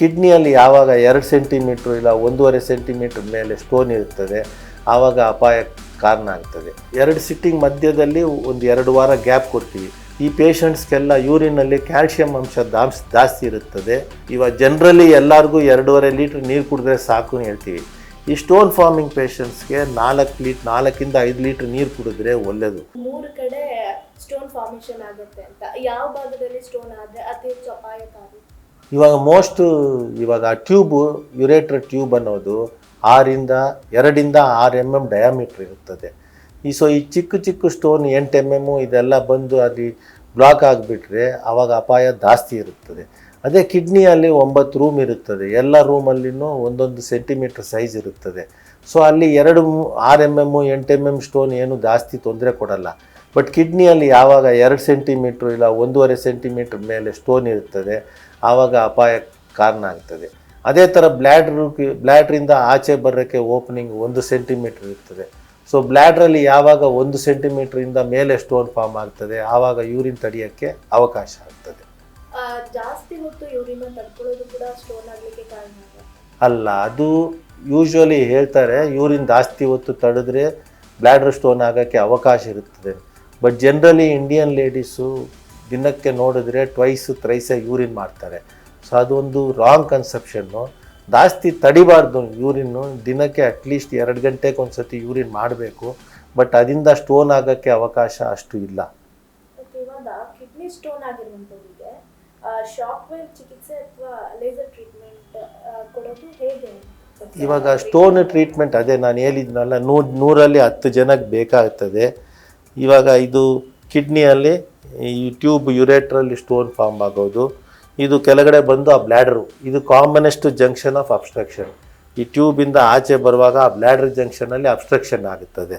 ಕಿಡ್ನಿಯಲ್ಲಿ ಯಾವಾಗ ಎರಡು ಸೆಂಟಿಮೀಟ್ರ್ ಇಲ್ಲ ಒಂದೂವರೆ ಸೆಂಟಿಮೀಟ್ರ್ ಮೇಲೆ ಸ್ಟೋನ್ ಇರುತ್ತದೆ, ಆವಾಗ ಅಪಾಯ ಕಾರಣ ಆಗ್ತದೆ. ಎರಡು ಸಿಟ್ಟಿಂಗ್ ಮಧ್ಯದಲ್ಲಿ ಒಂದು ಎರಡು ವಾರ ಗ್ಯಾಪ್ ಕೊಡ್ತೀವಿ. ಈ ಪೇಷಂಟ್ಸ್ಗೆಲ್ಲ ಯೂರಿನಲ್ಲಿ ಕ್ಯಾಲ್ಶಿಯಂ ಅಂಶ ದಾಂಶ ಜಾಸ್ತಿ ಇರುತ್ತದೆ. ಇವಾಗ ಜನರಲಿ ಎಲ್ಲರಿಗೂ ಎರಡೂವರೆ ಲೀಟ್ರ್ ನೀರು ಕುಡಿದ್ರೆ ಸಾಕು ಹೇಳ್ತೀವಿ. ಈ ಸ್ಟೋನ್ ಫಾರ್ಮಿಂಗ್ ಪೇಷಂಟ್ಸ್ಗೆ ನಾಲ್ಕು ಲೀಟ್, ನಾಲ್ಕಿಂದ ಐದು ಲೀಟ್ರ್ ನೀರು ಕುಡಿದ್ರೆ ಒಳ್ಳೆಯದು ಮೂರು ಕಡೆ ಸ್ಟೋನ್ ಫಾರ್ಮೇಷನ್ ಆಗುತ್ತೆ ಅಂತ. ಯಾವ ಭಾಗದಲ್ಲಿ ಸ್ಟೋನ್ ಆದರೆ ಅತಿ ಹೆಚ್ಚು ಅಪಾಯಕಾರಿ ಇವಾಗ ಮೋಸ್ಟ್ ಇವಾಗ ಟ್ಯೂಬು ಯುರೇಟ್ರ್ ಟ್ಯೂಬ್ ಅನ್ನೋದು ಆರಿಂದ, ಎರಡಿಂದ ಆರು ಎಂ ಎಂ ಡಯಾಮೀಟ್ರ್ ಇರುತ್ತದೆ. ಈ ಸೊ ಈ ಚಿಕ್ಕ ಚಿಕ್ಕ ಸ್ಟೋನ್ ಎಂಟು ಎಂ ಎಮ್ಮು ಇದೆಲ್ಲ ಬಂದು ಅಲ್ಲಿ ಬ್ಲಾಕ್ ಆಗಿಬಿಟ್ರೆ ಆವಾಗ ಅಪಾಯ ಜಾಸ್ತಿ ಇರುತ್ತದೆ. ಅದೇ ಕಿಡ್ನಿಯಲ್ಲಿ ಒಂಬತ್ತು ರೂಮ್ ಇರುತ್ತದೆ. ಎಲ್ಲ ರೂಮಲ್ಲಿನೂ ಒಂದೊಂದು ಸೆಂಟಿಮೀಟ್ರ್ ಸೈಜ್ ಇರುತ್ತದೆ. ಸೊ ಅಲ್ಲಿ ಎರಡು ಆರು ಎಂ ಎಮ್ಮು ಎಂಟು ಎಂ ಎಂ ಸ್ಟೋನ್ ಏನು ಜಾಸ್ತಿ ತೊಂದರೆ ಕೊಡಲ್ಲ. ಬಟ್ ಕಿಡ್ನಿಯಲ್ಲಿ ಯಾವಾಗ ಎರಡು ಸೆಂಟಿಮೀಟ್ರ್ ಇಲ್ಲ, ಒಂದೂವರೆ ಸೆಂಟಿಮೀಟ್ರ್ ಮೇಲೆ ಸ್ಟೋನ್ ಇರುತ್ತದೆ. ಆವಾಗ ಅಪಾಯ ಕಾರಣ ಆಗ್ತದೆ. ಅದೇ ಥರ ಬ್ಲ್ಯಾಡ್ರು ಬ್ಲ್ಯಾಡ್ರಿಂದ ಆಚೆ ಬರೋಕ್ಕೆ ಓಪನಿಂಗ್ ಒಂದು ಸೆಂಟಿಮೀಟ್ರ್ ಇರ್ತದೆ. ಸೊ ಬ್ಲ್ಯಾಡ್ರಲ್ಲಿ ಯಾವಾಗ ಒಂದು ಸೆಂಟಿಮೀಟ್ರಿಂದ ಮೇಲೆ ಸ್ಟೋನ್ ಫಾರ್ಮ್ ಆಗ್ತದೆ ಆವಾಗ ಯೂರಿನ್ ತಡೆಯೋಕ್ಕೆ ಅವಕಾಶ ಆಗ್ತದೆ. ಜಾಸ್ತಿ ಹೊತ್ತು ಯೂರಿನ್ ತಡ್ಕೊಳ್ಳೋದು ಕೂಡ ಸ್ಟೋನ್ ಆಗ್ಲಿಕ್ಕೆ ಕಾರಣ ಆಗುತ್ತೆ ಅಲ್ಲ ಅದು ಯೂಶ್ವಲಿ ಹೇಳ್ತಾರೆ ಯೂರಿನ್ ಜಾಸ್ತಿ ಹೊತ್ತು ತಡೆದ್ರೆ ಬ್ಲ್ಯಾಡ್ರ್ ಸ್ಟೋನ್ ಆಗೋಕ್ಕೆ ಅವಕಾಶ ಇರುತ್ತದೆ. ಬಟ್ ಜನರಲಿ ಇಂಡಿಯನ್ ಲೇಡೀಸು ದಿನಕ್ಕೆ ನೋಡಿದ್ರೆ ಟ್ವೈಸು ತ್ರೈಸ ಯೂರಿನ್ ಮಾಡ್ತಾರೆ. ಸೊ ಅದೊಂದು ರಾಂಗ್ ಕನ್ಸೆಪ್ಷನ್ನು ಜಾಸ್ತಿ ತಡಿಬಾರ್ದು ಯೂರಿನ್ನು ದಿನಕ್ಕೆ ಅಟ್ಲೀಸ್ಟ್ ಎರಡು ಗಂಟೆಗೆ ಒಂದು ಸತಿ ಯೂರಿನ್ ಮಾಡಬೇಕು. ಬಟ್ ಅದರಿಂದ ಸ್ಟೋನ್ ಆಗೋಕ್ಕೆ ಅವಕಾಶ ಅಷ್ಟು ಇಲ್ಲ. ಕಿಡ್ನಿ ಸ್ಟೋನ್ ಆಗಿರುವಂಥವ್ರಿಗೆ ಶಾಕ್ ವೇವ್ ಚಿಕಿತ್ಸೆ ಅಥವಾ ಲೇಸರ್ ಟ್ರೀಟ್ಮೆಂಟ್ ಕೊಡೋದು ಹೇಗೆ ಇವಾಗ ಸ್ಟೋನ್ ಟ್ರೀಟ್ಮೆಂಟ್ ಅದೇ ನಾನು ಹೇಳಿದ್ನಲ್ಲ ನೂರು ನೂರಲ್ಲಿ ಹತ್ತು ಜನಕ್ಕೆ ಬೇಕಾಗ್ತದೆ. ಇವಾಗ ಇದು ಕಿಡ್ನಿಯಲ್ಲಿ ಈ ಟ್ಯೂಬ್ ಯುರೇಟ್ರಲ್ಲಿ ಸ್ಟೋನ್ ಫಾರ್ಮ್ ಆಗೋದು. ಇದು ಕೆಳಗಡೆ ಬಂದು ಆ ಬ್ಲ್ಯಾಡ್ರು. ಇದು ಕಾಮನೆಸ್ಟ್ ಜಂಕ್ಷನ್ ಆಫ್ ಅಬ್ಸ್ಟ್ರಕ್ಷನ್. ಈ ಟ್ಯೂಬಿಂದ ಆಚೆ ಬರುವಾಗ ಆ ಬ್ಲ್ಯಾಡರ್ ಜಂಕ್ಷನಲ್ಲಿ ಅಬ್ಸ್ಟ್ರಕ್ಷನ್ ಆಗುತ್ತದೆ.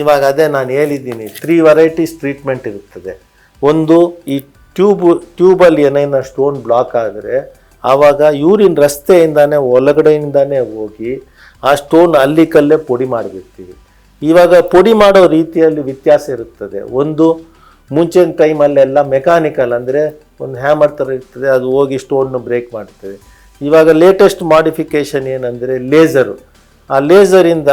ಇವಾಗ ಅದೇ ನಾನು ಹೇಳಿದ್ದೀನಿ ತ್ರೀ ವೆರೈಟೀಸ್ ಟ್ರೀಟ್ಮೆಂಟ್ ಇರುತ್ತದೆ. ಒಂದು, ಈ ಟ್ಯೂಬ್, ಟ್ಯೂಬಲ್ಲಿ ಏನೇನು ಸ್ಟೋನ್ ಬ್ಲಾಕ್ ಆದರೆ ಆವಾಗ ಯೂರಿನ್ ರಸ್ತೆಯಿಂದಾನೇ, ಒಳಗಡೆಯಿಂದಾನೇ ಹೋಗಿ ಆ ಸ್ಟೋನ್ ಅಲ್ಲಿ ಕಲ್ಲೇ ಪುಡಿ ಮಾಡಿಬಿಡ್ತೀವಿ. ಇವಾಗ ಪುಡಿ ಮಾಡೋ ರೀತಿಯಲ್ಲಿ ವ್ಯತ್ಯಾಸ ಇರುತ್ತದೆ. ಒಂದು ಮುಂಚಿನ ಟೈಮಲ್ಲೆಲ್ಲ ಮೆಕ್ಯಾನಿಕಲ್ ಅಂದರೆ ಒಂದು ಹ್ಯಾಮರ್ ಥರ ಇರ್ತದೆ, ಅದು ಹೋಗಿ ಸ್ಟೋನ್ನ ಬ್ರೇಕ್ ಮಾಡ್ತದೆ ಇವಾಗ ಲೇಟೆಸ್ಟ್ ಮಾಡಿಫಿಕೇಷನ್ ಏನಂದರೆ ಲೇಸರು ಆ ಲೇಸರಿಂದ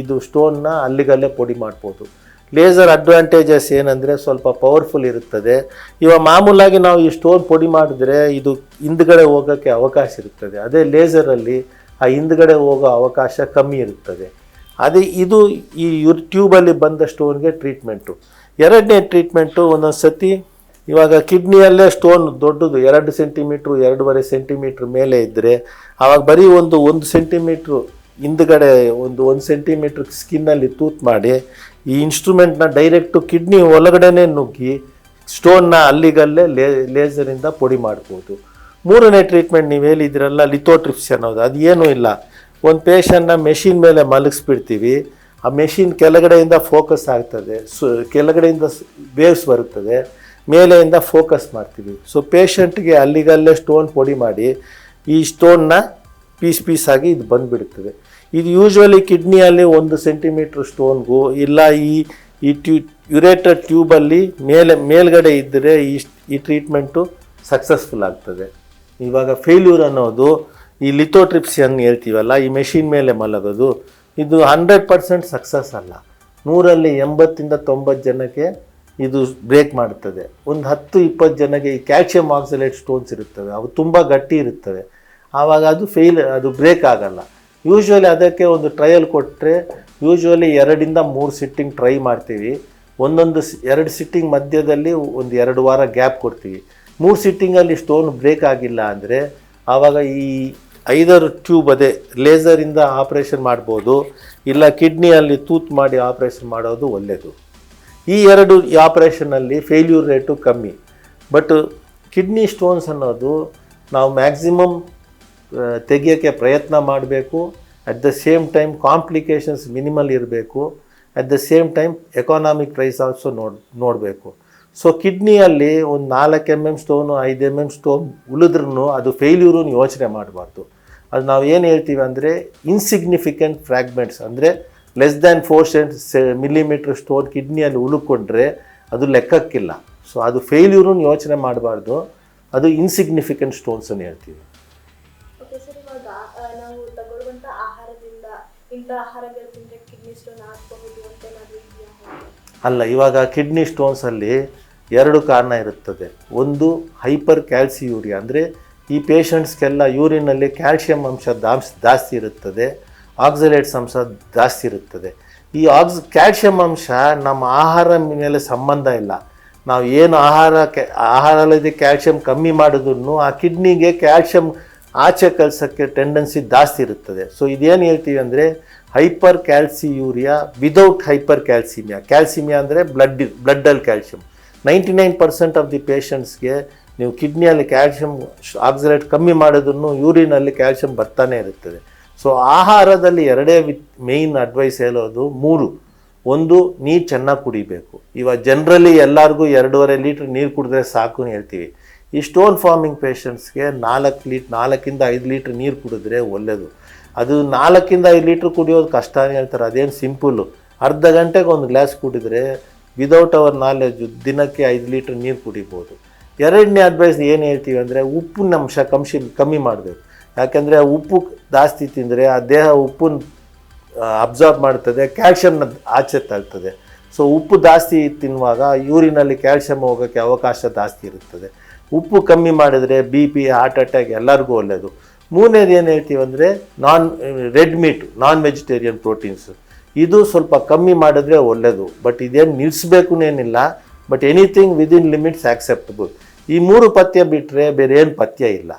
ಇದು ಸ್ಟೋನ್ನ ಅಲ್ಲಿಗಲ್ಲೇ ಪುಡಿ ಮಾಡ್ಬೋದು. ಲೇಸರ್ ಅಡ್ವಾಂಟೇಜಸ್ ಏನಂದರೆ ಸ್ವಲ್ಪ ಪವರ್ಫುಲ್ ಇರುತ್ತದೆ. ಇವಾಗ ಮಾಮೂಲಾಗಿ ನಾವು ಈ ಸ್ಟೋನ್ ಪುಡಿ ಮಾಡಿದ್ರೆ ಇದು ಹಿಂದ್ಗಡೆ ಹೋಗೋಕ್ಕೆ ಅವಕಾಶ ಇರುತ್ತದೆ ಅದೇ ಲೇಸರಲ್ಲಿ ಆ ಹಿಂದ್ಗಡೆ ಹೋಗೋ ಅವಕಾಶ ಕಮ್ಮಿ ಇರುತ್ತದೆ ಅದೇ ಇದು ಈ ಟ್ಯೂಬಲ್ಲಿ ಬಂದ ಸ್ಟೋನ್ಗೆ ಟ್ರೀಟ್ಮೆಂಟು ಎರಡನೇ ಟ್ರೀಟ್ಮೆಂಟು ಒಂದೊಂದು ಸತಿ, ಇವಾಗ ಕಿಡ್ನಿಯಲ್ಲೇ ಸ್ಟೋನ್ ದೊಡ್ಡದು, ಎರಡು ಸೆಂಟಿಮೀಟ್ರು ಎರಡೂವರೆ ಸೆಂಟಿಮೀಟ್ರ್ ಮೇಲೆ ಇದ್ದರೆ ಆವಾಗ ಬರೀ ಒಂದು ಒಂದು ಸೆಂಟಿಮೀಟ್ರು ಹಿಂದ್ಗಡೆ ಒಂದು ಒಂದು ಸೆಂಟಿಮೀಟ್ರ್ ಸ್ಕಿನ್ನಲ್ಲಿ ತೂತ್ ಮಾಡಿ, ಈ ಇನ್ಸ್ಟ್ರೂಮೆಂಟ್ನ ಡೈರೆಕ್ಟು ಕಿಡ್ನಿ ಒಳಗಡೆನೇ ನುಗ್ಗಿ ಸ್ಟೋನ್ನ ಅಲ್ಲಿಗಲ್ಲೇ ಲೇ ಲೇಸರಿಂದ ಪುಡಿ ಮಾಡ್ಬೋದು. ಮೂರನೇ ಟ್ರೀಟ್ಮೆಂಟ್ ನೀವು ಹೇಳಿದ್ರಲ್ಲ ಲಿಥೋಟ್ರಿಪ್ಸ್ ಅನ್ನೋದು ಅದು ಏನೂ ಇಲ್ಲ. ಒಂದು ಪೇಷಂಟ್ನ ಮೆಷಿನ್ ಮೇಲೆ ಮಲಗಿಸ್ಬಿಡ್ತೀವಿ ಆ ಮೆಷಿನ್ ಕೆಳಗಡೆಯಿಂದ ಫೋಕಸ್ ಆಗ್ತದೆ. ಸು ಕೆಳಗಡೆಯಿಂದ ವೇವ್ಸ್ ಬರುತ್ತದೆ. ಮೇಲೆಯಿಂದ ಫೋಕಸ್ ಮಾಡ್ತೀವಿ. ಸೊ ಪೇಷಂಟ್ಗೆ ಅಲ್ಲಿಗಲ್ಲೇ ಸ್ಟೋನ್ ಪೊಡಿ ಮಾಡಿ, ಈ ಸ್ಟೋನ್ನ ಪೀಸ್ ಪೀಸ್ ಆಗಿ ಇದು ಬಂದುಬಿಡುತ್ತದೆ ಇದು ಯೂಶ್ವಲಿ ಕಿಡ್ನಿಯಲ್ಲಿ ಒಂದು ಸೆಂಟಿಮೀಟ್ರ್ ಸ್ಟೋನ್ಗೂ ಇಲ್ಲ ಈ ಈ ಟ್ಯೂ ಯುರೇಟರ್ ಟ್ಯೂಬಲ್ಲಿ ಮೇಲೆ, ಮೇಲ್ಗಡೆ ಇದ್ದರೆ ಈ ಈ ಟ್ರೀಟ್ಮೆಂಟು ಸಕ್ಸಸ್ಫುಲ್ ಆಗ್ತದೆ. ಇವಾಗ ಫೇಲ್ಯೂರ್ ಅನ್ನೋದು ಈ ಲಿಥೋಟ್ರಿಪ್ಸಿ ಅನ್ನು ಹೇಳ್ತೀವಲ್ಲ, ಈ ಮೆಷಿನ್ ಮೇಲೆ ಮಲಗೋದು ಇದು ಹಂಡ್ರೆಡ್ ಪರ್ಸೆಂಟ್ ಸಕ್ಸಸ್ ಅಲ್ಲ. ನೂರಲ್ಲಿ ಎಂಬತ್ತಿಂದ ತೊಂಬತ್ತು ಜನಕ್ಕೆ ಇದು ಬ್ರೇಕ್ ಮಾಡುತ್ತದೆ ಒಂದು ಹತ್ತು, ಇಪ್ಪತ್ತು ಜನಕ್ಕೆ ಈ ಕ್ಯಾಲ್ಶಿಯಂ ಆಕ್ಸಲೇಟ್ ಸ್ಟೋನ್ಸ್ ಇರುತ್ತವೆ. ಅವು ತುಂಬ ಗಟ್ಟಿ ಇರುತ್ತವೆ. ಆವಾಗ ಅದು ಫೇಲ್ ಅದು ಬ್ರೇಕ್ ಆಗಲ್ಲ. ಯೂಶ್ವಲಿ ಅದಕ್ಕೆ ಒಂದು ಟ್ರಯಲ್ ಕೊಟ್ಟರೆ ಯೂಶ್ವಲಿ ಎರಡಿಂದ ಮೂರು ಸಿಟ್ಟಿಂಗ್ ಟ್ರೈ ಮಾಡ್ತೀವಿ. ಒಂದೊಂದು ಎರಡು ಸಿಟ್ಟಿಂಗ್ ಮಧ್ಯದಲ್ಲಿ ಒಂದು ಎರಡು ವಾರ ಗ್ಯಾಪ್ ಕೊಡ್ತೀವಿ. ಮೂರು ಸಿಟ್ಟಿಂಗಲ್ಲಿ ಸ್ಟೋನ್ ಬ್ರೇಕ್ ಆಗಿಲ್ಲ ಅಂದರೆ ಆವಾಗ ಈ ಐದಾರು ಟ್ಯೂಬ್ ಅದೇ ಲೇಸರಿಂದ ಆಪ್ರೇಷನ್ ಮಾಡ್ಬೋದು, ಇಲ್ಲ ಕಿಡ್ನಿಯಲ್ಲಿ ತೂತ್ ಮಾಡಿ ಆಪ್ರೇಷನ್ ಮಾಡೋದು ಒಳ್ಳೆಯದು ಈ ಎರಡು ಈ ಆಪ್ರೇಷನಲ್ಲಿ ಫೇಲ್ಯೂರ್ ರೇಟು ಕಮ್ಮಿ. ಬಟ್ ಕಿಡ್ನಿ ಸ್ಟೋನ್ಸ್ ಅನ್ನೋದು ನಾವು ಮ್ಯಾಕ್ಸಿಮಮ್ ತೆಗಿಯೋಕ್ಕೆ ಪ್ರಯತ್ನ ಮಾಡಬೇಕು at the same time complications minimal ಇರಬೇಕು at the same time economic price also ನೋಡ್, ನೋಡಬೇಕು. ಸೊ ಕಿಡ್ನಿಯಲ್ಲಿ ಒಂದು ನಾಲ್ಕು ಎಂ ಎಂ ಸ್ಟೋನು ಐದು ಎಂ ಎಂ ಸ್ಟೋನ್ ಉಳಿದ್ರೂ ಅದು ಫೇಲ್ಯೂರು ಯೋಚನೆ ಮಾಡಬಾರ್ದು. ಅದು ನಾವು ಏನು ಹೇಳ್ತೀವಿ ಅಂದರೆ ಇನ್ಸಿಗ್ನಿಫಿಕೆಂಟ್ ಫ್ರ್ಯಾಗ್ಮೆಂಟ್ಸ್ ಅಂದರೆ less than four cent millimetre stone ಕಿಡ್ನಿಯಲ್ಲಿ ಉಳುಕೊಂಡ್ರೆ ಅದು ಲೆಕ್ಕಕ್ಕಿಲ್ಲ. ಸೊ ಅದು ಫೇಲ್ಯೂರು ಯೋಚನೆ ಮಾಡಬಾರ್ದು. ಅದು ಇನ್ಸಿಗ್ನಿಫಿಕೆಂಟ್ ಸ್ಟೋನ್ಸ್ ಅಂತ ಹೇಳ್ತೀವಿ. ಆಹಾರದಿಂದ ಇಂಥ ಆಹಾರಗಳು ಕಿಡ್ನಿ ಸ್ಟೋನ್ ಆಗಬಹುದು ಅಲ್ಲ, ಇವಾಗ ಕಿಡ್ನಿ ಸ್ಟೋನ್ಸಲ್ಲಿ ಎರಡು ಕಾರಣ ಇರುತ್ತದೆ. ಒಂದು, ಹೈಪರ್ ಕ್ಯಾಲ್ಸಿಯೂರಿಯಾ, ಅಂದರೆ ಈ ಪೇಷಂಟ್ಸ್ಗೆಲ್ಲ ಯೂರಿನಲ್ಲಿ ಕ್ಯಾಲ್ಶಿಯಂ ಅಂಶ ದಾಂಶ ಜಾಸ್ತಿ ಇರುತ್ತದೆ, ಆಕ್ಸಲೇಟ್ಸ್ ಅಂಶ ಜಾಸ್ತಿ ಇರುತ್ತದೆ. ಈ ಆಕ್ಸ್ ಕ್ಯಾಲ್ಶಿಯಂ ಅಂಶ ನಮ್ಮ ಆಹಾರ ಮೇಲೆ ಸಂಬಂಧ ಇಲ್ಲ. ನಾವು ಏನು ಆಹಾರ ಕ್ಯಾ ಆಹಾರದಲ್ಲಿ ಕ್ಯಾಲ್ಶಿಯಂ ಕಮ್ಮಿ ಮಾಡಿದ್ರು ಆ ಕಿಡ್ನಿಗೆ ಕ್ಯಾಲ್ಶಿಯಂ ಆಚೆ ಕಲ್ಸೋಕ್ಕೆ ಟೆಂಡೆನ್ಸಿ ಜಾಸ್ತಿ ಇರುತ್ತದೆ. ಸೊ ಇದೇನು ಹೇಳ್ತೀವಿ ಅಂದರೆ ಹೈಪರ್ ಕ್ಯಾಲ್ಸಿಯೂರಿಯಾ ವಿದೌಟ್ ಹೈಪರ್ ಕ್ಯಾಲ್ಸಿಮಿಯಾ. ಕ್ಯಾಲ್ಸಿಮಿಯಾ ಅಂದರೆ blood ಬ್ಲಡ್ಡಲ್ಲಿ calcium. Ninety nine percent of the ಪೇಷಂಟ್ಸ್ಗೆ ನೀವು ಕಿಡ್ನಿಯಲ್ಲಿ ಕ್ಯಾಲ್ಸಿಯಂ ಆಕ್ಸಿಲೇಟ್ ಕಮ್ಮಿ ಮಾಡೋದನ್ನು ಯೂರಿನಲ್ಲಿ ಕ್ಯಾಲ್ಸಿಯಂ ಬರ್ತಾನೆ ಇರುತ್ತದೆ. ಸೊ, ಆಹಾರದಲ್ಲಿ ಎರಡೇ ವಿ ಮೇಯ್ನ್ ಅಡ್ವೈಸ್ ಹೇಳೋದು ಮೂರು. ಒಂದು, ನೀರು ಚೆನ್ನಾಗಿ ಕುಡಿಬೇಕು. ಇವಾಗ ಜನರಲ್ಲಿ ಎಲ್ಲರಿಗೂ ಎರಡೂವರೆ ಲೀಟ್ರ್ ನೀರು ಕುಡಿದ್ರೆ ಸಾಕು ಹೇಳ್ತೀವಿ. ಈ ಸ್ಟೋನ್ ಫಾರ್ಮಿಂಗ್ ಪೇಷಂಟ್ಸ್ಗೆ ನಾಲ್ಕು ಲೀಟ್, ನಾಲ್ಕಿಂದ ಐದು ಲೀಟ್ರ್ ನೀರು ಕುಡಿದ್ರೆ ಒಳ್ಳೆಯದು ಅದು ನಾಲ್ಕಿಂದ ಐದು ಲೀಟ್ರ್ ಕುಡಿಯೋದು ಕಷ್ಟ ಅಂತ ಹೇಳ್ತಾರೆ, ಅದೇನು ಸಿಂಪಲ್ಲು ಅರ್ಧ ಗಂಟೆಗೆ ಒಂದು ಗ್ಲಾಸ್ ಕುಡಿದ್ರೆ ವಿದೌಟ್ ಅವರ್ ನಾಲೆಜು ದಿನಕ್ಕೆ ಐದು ಲೀಟ್ರ್ ನೀರು ಕುಡಿಬೋದು. ಎರಡನೇ ಅಡ್ವೈಸ್ ಏನು ಹೇಳ್ತೀವಿ ಅಂದರೆ ಉಪ್ಪಿನ ಅಂಶ ಕಂಶಿ ಕಮ್ಮಿ ಮಾಡಬೇಕು. ಯಾಕೆಂದರೆ ಉಪ್ಪು ಜಾಸ್ತಿ ತಿಂದರೆ ಆ ದೇಹ ಉಪ್ಪನ್ನು ಅಬ್ಸಾರ್ಬ್ ಮಾಡ್ತದೆ ಕ್ಯಾಲ್ಶಿಯಮ್ನ ಆಚೆ ತಳ್ತದೆ. ಸೊ ಉಪ್ಪು ಜಾಸ್ತಿ ತಿನ್ನುವಾಗ ಯೂರಿನಲ್ಲಿ ಕ್ಯಾಲ್ಶಿಯಂ ಹೋಗೋಕ್ಕೆ ಅವಕಾಶ ಜಾಸ್ತಿ ಇರುತ್ತದೆ. ಉಪ್ಪು ಕಮ್ಮಿ ಮಾಡಿದರೆ ಬಿ ಪಿ ಹಾರ್ಟ್ ಅಟ್ಯಾಕ್ ಎಲ್ಲರಿಗೂ ಒಳ್ಳೆಯದು ಮೂರನೇದು ಏನು ಹೇಳ್ತೀವಿ ಅಂದರೆ non red meat non vegetarian proteins ಇದು ಸ್ವಲ್ಪ ಕಮ್ಮಿ ಮಾಡಿದ್ರೆ ಒಳ್ಳೆಯದು ಬಟ್ ಇದೇನು ನಿಲ್ಲಿಸ್ಬೇಕು ಏನಿಲ್ಲ but anything within limits acceptable ಈ ಮೂರು ಪಥ್ಯ ಬಿಟ್ಟರೆ ಬೇರೆ ಏನು ಪಥ್ಯ ಇಲ್ಲ.